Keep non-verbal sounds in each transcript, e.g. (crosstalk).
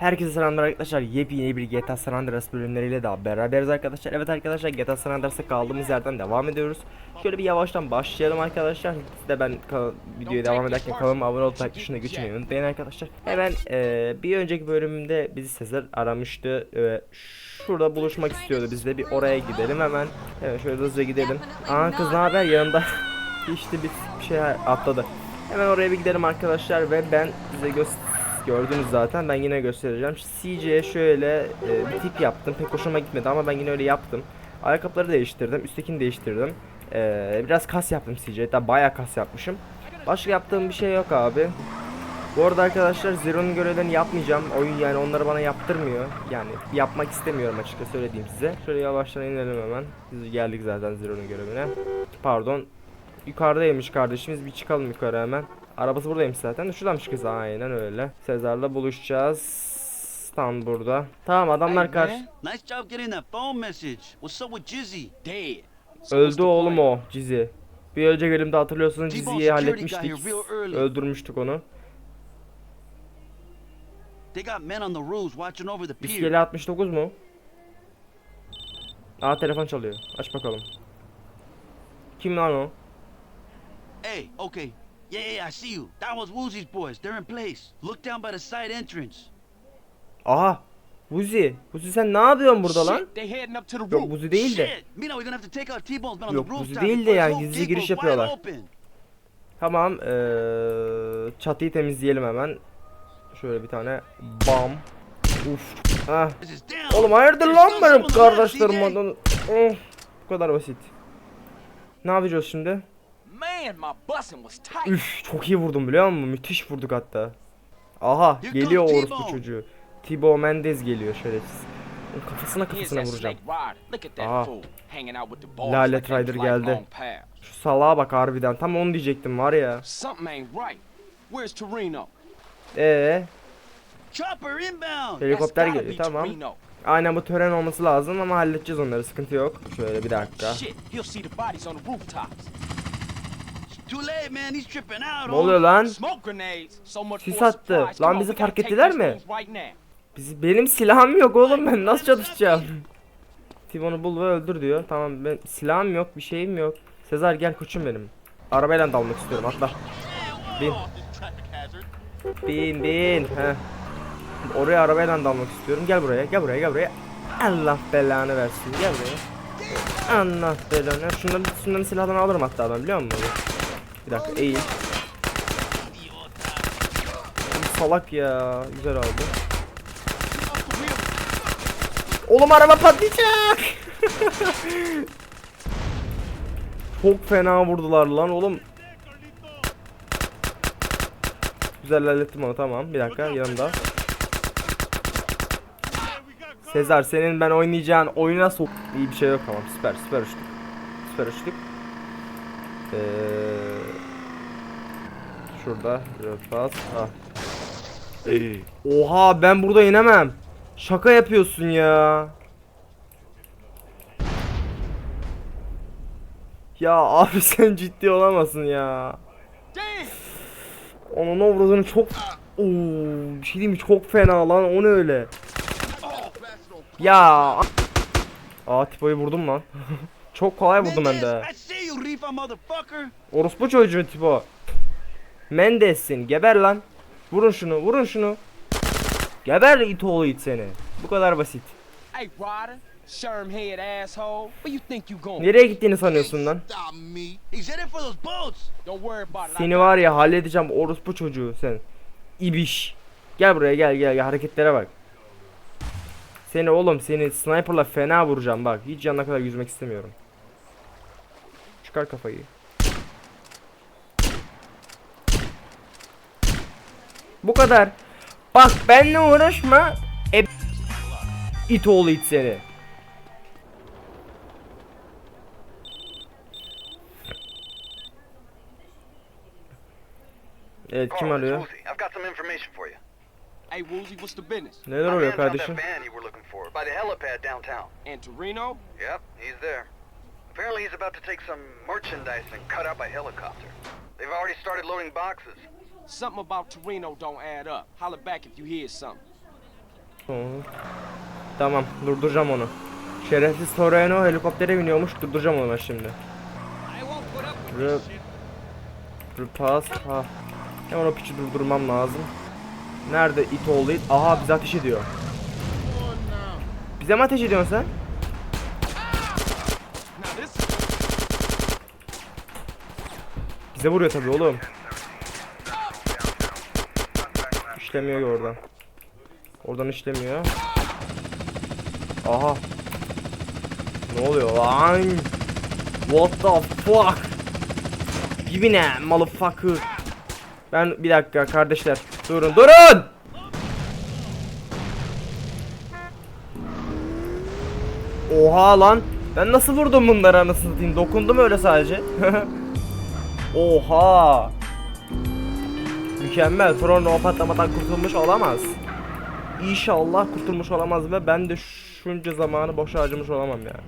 Herkese selamlar arkadaşlar. Yepyeni bir GTA San Andreas bölümleriyle daha beraberiz arkadaşlar. Evet arkadaşlar GTA San Andreas'a kaldığımız yerden devam ediyoruz. Şöyle bir yavaştan başlayalım arkadaşlar. Siz de ben videoya devam ederken kanalıma abone olup like tuşuna geçmeyi unutmayın arkadaşlar. Hemen eee, bir önceki bölümde bizi Sezer aramıştı. Eee, şurada buluşmak istiyordu. Biz de bir oraya gidelim hemen. Evet şöyle hızlıca gidelim. Aa kız ne haber yanında? (laughs) işte bir, şey atladı. Hemen oraya bir gidelim arkadaşlar ve ben size göster Gördünüz zaten ben yine göstereceğim. CJ'ye şöyle e, bir tip yaptım. Pek hoşuma gitmedi ama ben yine öyle yaptım. Ayakkabıları değiştirdim. Üsttekini değiştirdim. E, biraz kas yaptım CJ'ye. Hatta bayağı kas yapmışım. Başka yaptığım bir şey yok abi. Bu arada arkadaşlar Zero'nun görevlerini yapmayacağım. Oyun yani onları bana yaptırmıyor. Yani yapmak istemiyorum açıkça söylediğim size. Şöyle yavaştan inelim hemen. Biz geldik zaten Zero'nun görevine. Pardon. Yukarıdaymış kardeşimiz. Bir çıkalım yukarı hemen. Arabası buradaymış zaten. Şuradanmış kız aynen öyle. Sezar'la buluşacağız. Tam burada. Tamam adamlar Hey, karşı. man. Nice job getting that phone message. What's up with Jizzy? Dead. So what's Öldü oğlum o Cizi. Bir önceki bölümde hatırlıyorsunuz security halletmiştik. Öldürmüştük onu. İskele 69 mu? Aa telefon çalıyor. Aç bakalım. Kim lan o? Hey, okay. Yeah, yeah, I see you. That was Woozy's boys. They're in place. Look down by the side entrance. Aha. Buzi. Buzi sen ne yapıyorsun burada lan? Shit, they heading up to the Yok. Buzi değil de. Shit! Mina, we're gonna have to take out T-Bone's men on Yok, rooftop. değil de yani gizli giriş yapıyorlar. Tamam. Eee çatıyı temizleyelim hemen. Şöyle bir tane bam. Uf. Down. Oğlum hayırdır lan benim kardeşlerim. Oh, bu kadar basit. Ne yapacağız şimdi? Man, my bussin' was tight. Üf çok iyi vurdum biliyor musun? Müthiş vurduk hatta. Aha geliyor orospu çocuğu. Tibo Mendez geliyor şerefsiz. Kafasına kafasına vuracağım. Aha. they Rider geldi. Şu salağa bak harbiden. Tam onu diyecektim var ya. Ee, helikopter geliyor tamam. Aynen bu tören olması lazım ama halledeceğiz onları sıkıntı yok. Şöyle bir dakika. Ne oluyor lan? Sis attı. Lan bizi fark ettiler mi? Biz, benim silahım yok oğlum ben nasıl çalışacağım? Timon'u bul ve öldür diyor. Tamam ben silahım yok bir şeyim yok. Sezar gel koçum benim. Arabayla dalmak istiyorum atla. Bin. Bin bin. Heh. Oraya arabayla dalmak istiyorum. Gel buraya gel buraya gel buraya. Allah belanı versin gel buraya. Allah belanı. Şunların, şunların silahını alırım hatta ben biliyor musun? Bir dakika eğil. Salak ya. Güzel oldu. Oğlum araba patlayacak. (laughs) Çok fena vurdular lan oğlum. Güzel hallettim onu tamam. Bir dakika yanımda. Sezar senin ben oynayacağın oyuna sok. İyi bir şey yok tamam süper süper uçtuk. Süper uçtuk. Ee, şurada bir pas. Ah. Oha ben burada inemem. Şaka yapıyorsun ya. Ya abi (laughs) sen ciddi olamazsın ya. Onun avradını çok... Oo, bir şey diyeyim mi? Çok fena lan. O ne öyle? Ya. Aa Tipo'yu vurdum lan. (laughs) çok kolay vurdum hem de. Orospu çocuğu Tipo. Mendes'sin. Geber lan. Vurun şunu. Vurun şunu. Geber it oğlu it seni. Bu kadar basit. Nereye gittiğini sanıyorsun lan? Seni var ya halledeceğim orospu çocuğu sen. İbiş. Gel buraya gel gel gel hareketlere bak. Seni oğlum seni sniperla fena vuracağım bak. Hiç yanına kadar yüzmek istemiyorum. Çıkar kafayı. Bu kadar. Bak benle uğraşma. E it oğlu it seni. Evet kim arıyor? Hey, Woozy, what's the business? Neler oluyor kardeşim? that van you were looking for by the helipad downtown. And Torino? Yep, he's there. Apparently he's about to take some merchandise and cut out by helicopter. They've already started loading boxes. Something about Torino don't add up. Holler back if you hear something. Tamam. Tamam durduracağım onu. Şerefsiz Toreno helikoptere biniyormuş durduracağım onu ben şimdi. Rı Repass ha. Hemen o piçi durdurmam lazım. Nerede it oğlu it? Aha bize ateş ediyor. Bize mi ateş ediyorsun sen? Bize vuruyor tabii oğlum. İşlemiyor oradan. Oradan işlemiyor. Aha. Ne oluyor lan? What the fuck? Dibine motherfucker. Ben bir dakika kardeşler. Durun durun. Oha lan. Ben nasıl vurdum bunları anasını satayım? Dokundum öyle sadece. (laughs) Oha. Mükemmel. Tron o patlamadan kurtulmuş olamaz. İnşallah kurtulmuş olamaz ve ben de şunca zamanı boşa harcamış olamam yani.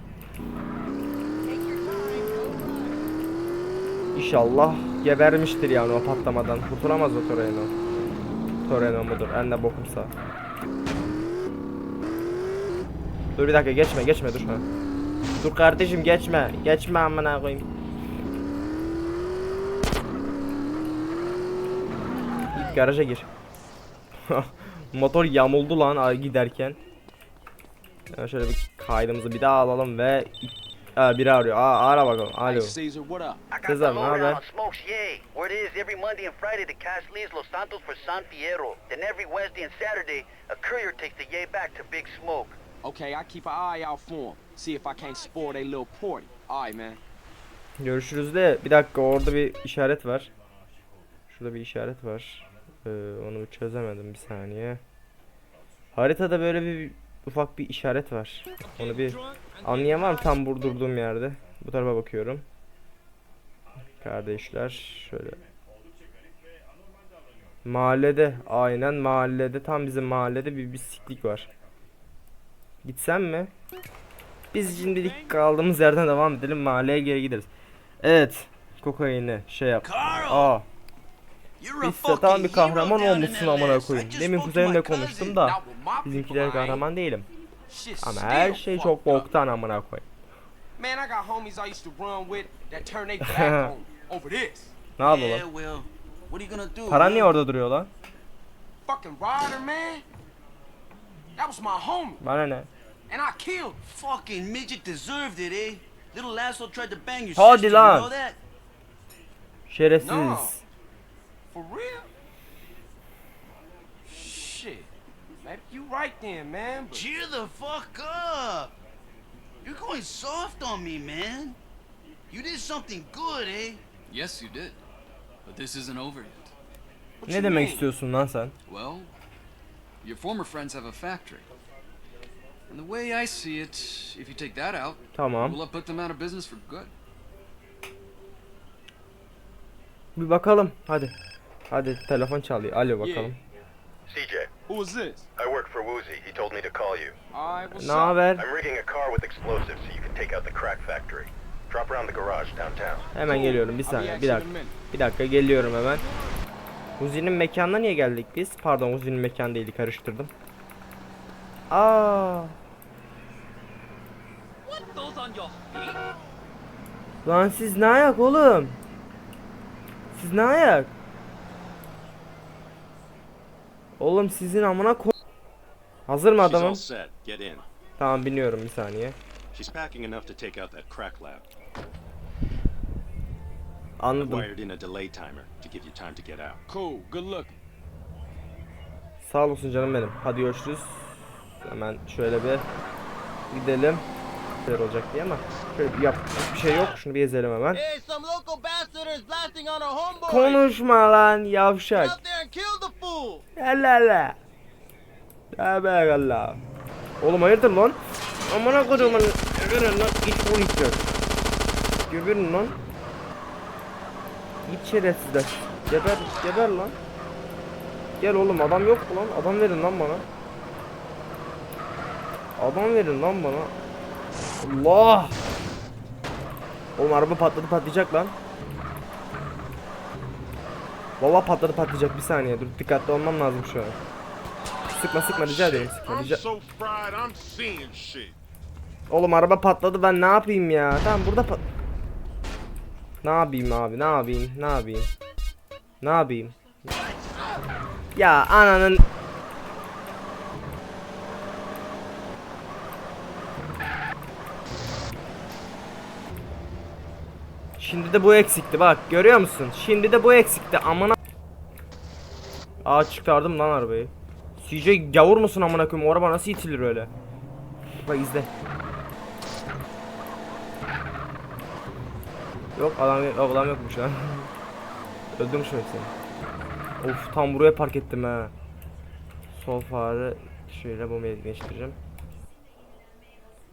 İnşallah gebermiştir yani o patlamadan. Kurtulamaz o Toreno. Toreno mudur? En de bokumsa. Dur bir dakika geçme geçme dur ha. Dur kardeşim geçme. Geçme amına koyayım. Garaja gir. (laughs) Motor yamuldu lan ay- giderken. Ya şöyle bir kaydımızı bir daha alalım ve Aa, biri arıyor. Aa, ara bakalım. Alo. Caesar, what up? I got Cesar, ne haber? on Smokes Yay, where it is every Monday and Friday the cash leaves Los Santos for San Fierro. Then every Wednesday and Saturday, a courier takes the Yay back to Big Smoke. Okay, I keep an eye out for him. See if I can't spoil their little party. All right, man. Görüşürüz de bir dakika orada bir işaret var. Şurada bir işaret var. Ee, onu çözemedim bir saniye. Haritada böyle bir ufak bir işaret var. Onu bir mı tam bur durduğum yerde? Bu tarafa bakıyorum. Kardeşler şöyle. Mahallede aynen mahallede tam bizim mahallede bir bisiklik var. Gitsem mi? Biz şimdilik kaldığımız yerden devam edelim mahalleye geri gideriz. Evet. Kokaini şey yap. Aa, biz tam bir fucking kahraman olmuşsun amına koyayım. Demin kuzenimle konuştum da bizimkiler kahraman değilim. Ama her şey çok boktan amına koy. Man, I got homies I used to run with that turn their (laughs) back on over this. Ne yapalım? Yeah, well, what are you gonna do? Paran niye orada duruyor lan? Fucking Ryder, man. That was my homie, Bana ne? and I killed. Fucking midget deserved it, eh? Little asshole tried to bang your Hadi sister, you lan. know that? Şerefsiz. No. For real? Shit. Maybe you right then, man. But Cheer the fuck up! You're going soft on me, man. You did something good, eh? Yes, you did. But this isn't over yet. what Ne you demek mean? istiyorsun lan sen? Well, your former friends have a factory. And the way I see it, if you take that out, Tamam. we'll have put them out of business for good. Bir bakalım. Hadi. Hadi telefon çalıyor. Alo bakalım. CJ, Who is this? I work for Woozy. He told me to call you. Right, what's Ne up? haber? I'm rigging a car with explosives so you can take out the crack factory. Drop around the garage downtown. Hemen geliyorum bir saniye. Bir dakika. Bir dakika geliyorum hemen. Uzi'nin mekanına niye geldik biz? Pardon Uzi'nin mekanı değildi karıştırdım. Aa. Lan siz ne ayak oğlum? Siz ne ayak? Oğlum sizin amına ko... Hazır mı adamım? Tamam biniyorum bir saniye. She's packing enough to take out that crack lab. Anladım. Wired in a delay timer to give you time to get out. Cool. Good luck. Sağ olasın canım benim. Hadi görüşürüz. Hemen şöyle bir gidelim. Şeyler olacak diye ama şöyle bir yap bir şey yok. Şunu bir gezelim hemen. Konuşma lan yavşak. out there and kill the fool. Allah Allah. Tövbe Allah. Oğlum hayırdır lan? Amına kodumun. Geberin lan. Git vur ittir. Geberin lan. Git şerefsizler. Geber, geber lan. Gel oğlum adam yok mu lan? Adam verin lan bana. Adam verin lan bana. Allah. Oğlum araba patladı patlayacak lan. Vallahi patladı patlayacak bir saniye dur dikkatli olmam lazım şu an. sıkma sıkma rica ediyorum sıkma rica. Oğlum araba patladı ben ne yapayım ya? Tamam burada pat... Ne yapayım abi ne yapayım ne yapayım? Ne yapayım? Ya ananın... Şimdi de bu eksikti bak görüyor musun? Şimdi de bu eksikti amına... Aa çıkardım lan arabayı. CJ gavur musun amına koyayım? O araba nasıl itilir öyle? Bak izle. Yok adam yok adam yokmuş lan. Öldüm şu hepsini. Of tam buraya park ettim ha. Sol fare şöyle bombayı geçtireceğim.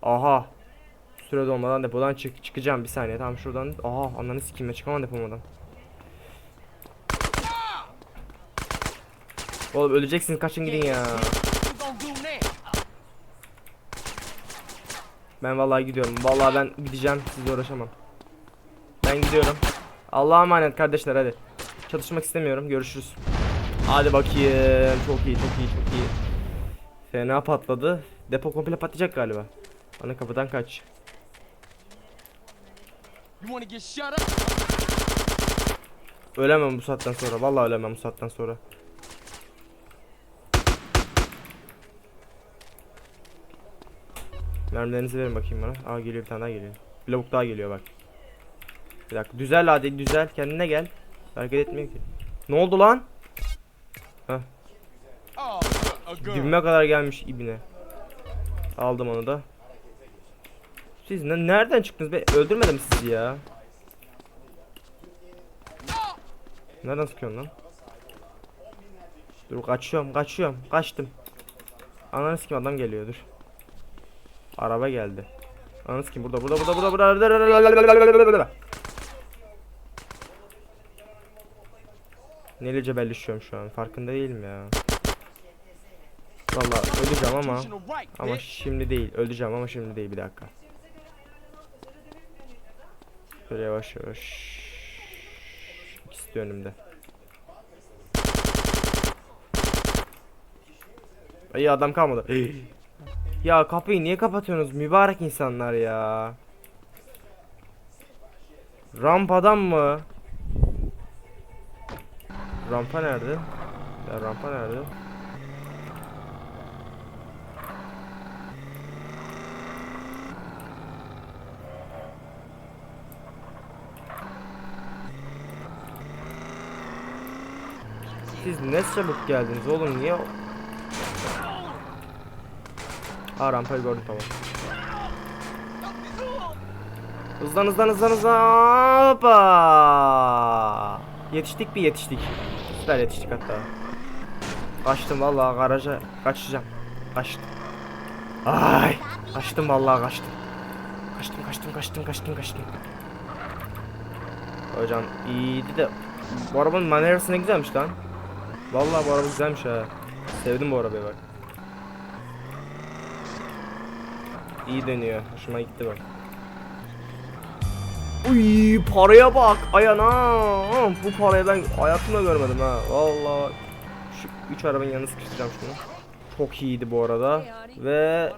Aha. Süre dolmadan depodan çık çıkacağım bir saniye. Tamam şuradan. Aha ananı sikeyim çıkamam depomadan. Oğlum öleceksiniz kaçın gidin ya. Ben vallahi gidiyorum. Vallahi ben gideceğim. Sizle uğraşamam. Ben gidiyorum. Allah'a emanet kardeşler hadi. Çalışmak istemiyorum. Görüşürüz. Hadi bakayım. Çok iyi, çok iyi, çok iyi. Fena patladı. Depo komple patlayacak galiba. Ana kapıdan kaç. You wanna get shut up? Ölemem bu saatten sonra. Vallahi ölemem bu saatten sonra. Mermilerinizi verin bakayım bana. Aa geliyor bir tane daha geliyor. Bir lavuk daha geliyor bak. Bir dakika düzel hadi düzel kendine gel. Hareket etmiyor ki. Ne oldu lan? Oh, a girl. Dibime kadar gelmiş ibine. Aldım onu da. Siz ne, nereden çıktınız be? Öldürmedim sizi ya. Nereden sıkıyorsun lan? Dur kaçıyorum kaçıyorum kaçtım. Ananı sikim adam geliyor dur. Araba geldi. Ananı sikim burada burada burada burada burada. Neyle cebelleşiyorum şu an farkında değilim ya. Vallahi öleceğim ama ama şimdi değil. Öleceğim ama şimdi değil bir dakika. Şöyle yavaş yavaş. İkisi de önümde. Ay adam kalmadı. ya kapıyı niye kapatıyorsunuz mübarek insanlar ya? Rampadan mı? Rampa nerede? Ya rampa nerede? Siz ne çabuk geldiniz oğlum niye? Ha rampayı gördüm tamam. Hızlan hızlan hızlan hızlan hoppa. Yetiştik mi yetiştik. Süper yetiştik hatta. Kaçtım vallahi garaja kaçacağım. Kaçtım. Ay kaçtım vallahi kaçtım. Kaçtım kaçtım kaçtım kaçtım kaçtım. Hocam iyiydi de bu arabanın manevrası ne güzelmiş lan. Vallahi bu araba güzelmiş ha. Sevdim bu arabayı bak. İyi dönüyor. Hoşuma gitti bak. Uy paraya bak. Ay anam. Bu parayı ben hayatımda görmedim ha. Vallahi şu üç arabanın yanına sıkıştıracağım şunu. Çok iyiydi bu arada. Ve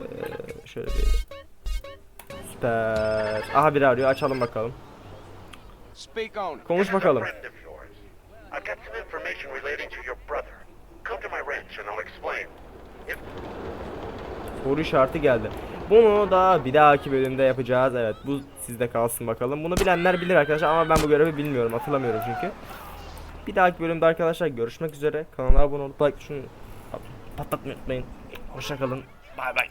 eee, şöyle bir Süper. Aha biri arıyor. Açalım bakalım. Konuş bakalım. I've got some information relating to your brother. Come to my ranch and I'll explain. Soru işareti geldi. Bunu da bir dahaki bölümde yapacağız. Evet bu sizde kalsın bakalım. Bunu bilenler bilir arkadaşlar ama ben bu görevi bilmiyorum. Hatırlamıyorum çünkü. Bir dahaki bölümde arkadaşlar görüşmek üzere. Kanala abone olup like şunu patlatmayı unutmayın. Hoşçakalın. Bay bay.